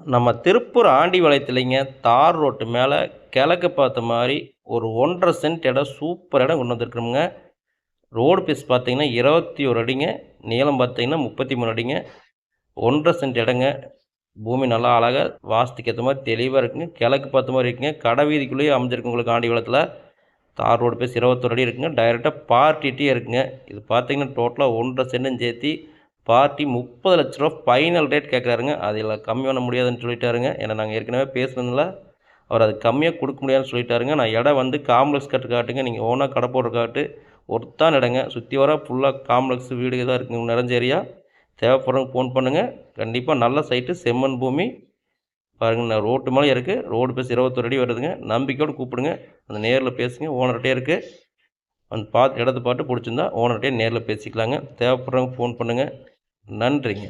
நம்ம திருப்பூர் ஆண்டி வளையத்துலைங்க தார் ரோட்டு மேலே கிழக்கு பார்த்த மாதிரி ஒரு ஒன்றரை சென்ட் இடம் சூப்பர் இடம் கொண்டு வந்திருக்கிறோமுங்க. ரோடு பீஸ் பார்த்தீங்கன்னா இருபத்தி ஒரு அடிங்க நீளம் பார்த்தீங்கன்னா முப்பத்தி மூணு அடிங்க ஒன்றரை சென்ட் இடங்க. பூமி நல்லா அழகாக வாஸ்துக்கு ஏற்ற மாதிரி தெளிவாக இருக்குங்க. கிழக்கு பார்த்த மாதிரி இருக்குங்க. கடை வீதிக்குள்ளேயே அமைஞ்சிருக்கு உங்களுக்கு ஆண்டி வளத்தில் தார் ரோடு பேஸ் இருபத்தொரு அடி இருக்குங்க. டைரெக்டாக பார்ட்டிகிட்டே இருக்குங்க. இது பார்த்தீங்கன்னா டோட்டலாக ஒன்றரை சென்டும் சேர்த்தி பார்ட்டி முப்பது லட்ச ரூபா ஃபைனல் ரேட் கேட்குறாருங்க அதில் கம்மி பண்ண முடியாதுன்னு சொல்லிட்டாருங்க. ஏன்னா நாங்கள் ஏற்கனவே பேசுனதுல அவர் அது கம்மியாக கொடுக்க முடியாதுன்னு சொல்லிட்டாருங்க. நான் இடம் வந்து காம்ப்ளெக்ஸ் கட்டு காட்டுங்க. நீங்கள் ஓனாக கடை போடுற காட்டு ஒருத்தான் இடங்க. சுற்றி வர ஃபுல்லாக காம்ப்ளெக்ஸ் வீடு தான் இருக்குங்க. நிறைஞ்ச ஏரியா தேவைப்படுறவங்க ஃபோன் பண்ணுங்கள் கண்டிப்பாக நல்ல சைட்டு செம்மண் பூமி. பாருங்கள் நான் ரோட்டு மேலே இருக்குது ரோடு பேசி இருபத்தொரு அடி வருதுங்க. நம்பிக்கையோடு கூப்பிடுங்க. அந்த நேரில் பேசுங்க. ஓனர்கிட்டே இருக்குது வந்து பார்த்து இடத்த பார்த்து பிடிச்சிருந்தா ஓனர்கிட்டே நேரில் பேசிக்கலாங்க. தேவைப்படுறவங்க ஃபோன் பண்ணுங்கள் நன்றிங்க.